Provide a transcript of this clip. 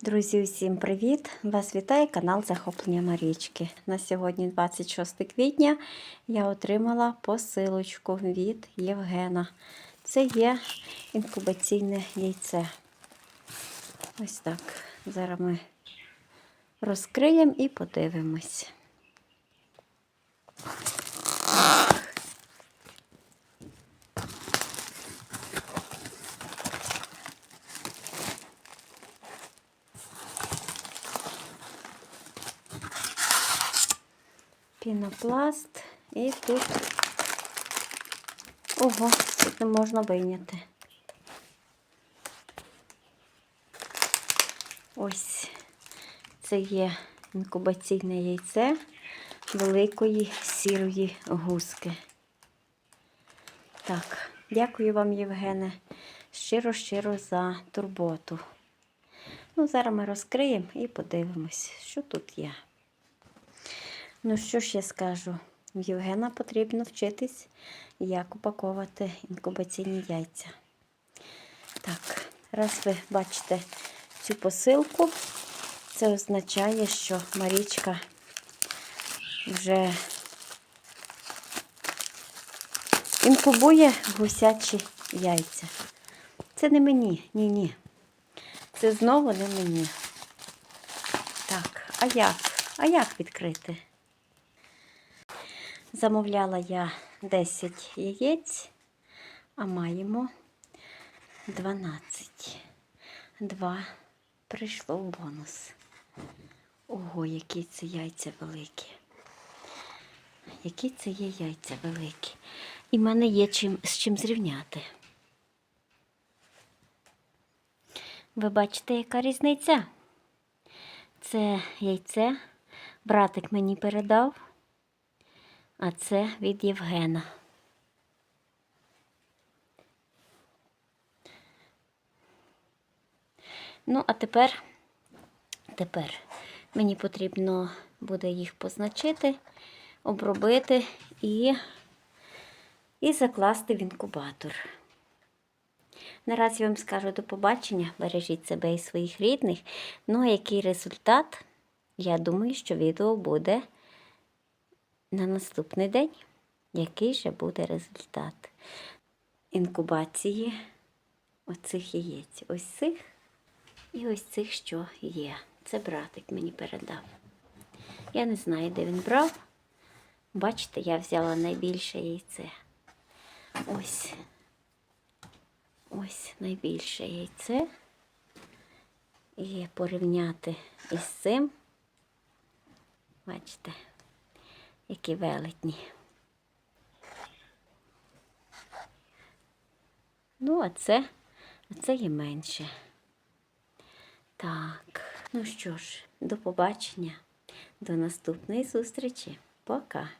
Друзі, усім привіт! Вас вітає канал Захоплення Марічки. На сьогодні, 26 квітня, я отримала посилочку від Євгена. Це є інкубаційне яйце. Ось так. Зараз ми розкриємо і подивимось. Пінопласт і тут ого, тут не можна вийняти. Ось це є інкубаційне яйце великої сірої гуски. Так, дякую вам, Євгене, щиро-щиро за турботу. Ну, зараз ми розкриємо і подивимось, що тут є. Ну, що ж я скажу? В Євгена потрібно вчитись, як упаковувати інкубаційні яйця. Так, раз ви бачите цю посилку, це означає, що Марічка вже інкубує гусячі яйця. Це не мені, ні-ні. Це знову не мені. Так, а як? А як відкрити? Замовляла я 10 яєць, а маємо 12. Два прийшло в бонус. Ого, які це яйця великі. Які це є яйця великі. І в мене є чим, з чим зрівняти. Ви бачите, яка різниця? Це яйце братик мені передав, а це від Євгена. Ну, а тепер, тепер мені потрібно буде їх позначити, обробити і, і закласти в інкубатор. Наразі вам скажу до побачення, бережіть себе і своїх рідних. Ну, а який результат? Я думаю, що відео буде на наступний день. Який же буде результат інкубації оцих яєць? Ось цих і ось цих, що є. Це братик мені передав. Я не знаю, де він брав. Бачите, я взяла найбільше яйце. Ось. Ось найбільше яйце. І порівняти із цим. Бачите, які велетні. Ну, а це, а це є менше. Так, ну що ж, до побачення, до наступної зустрічі. Пока.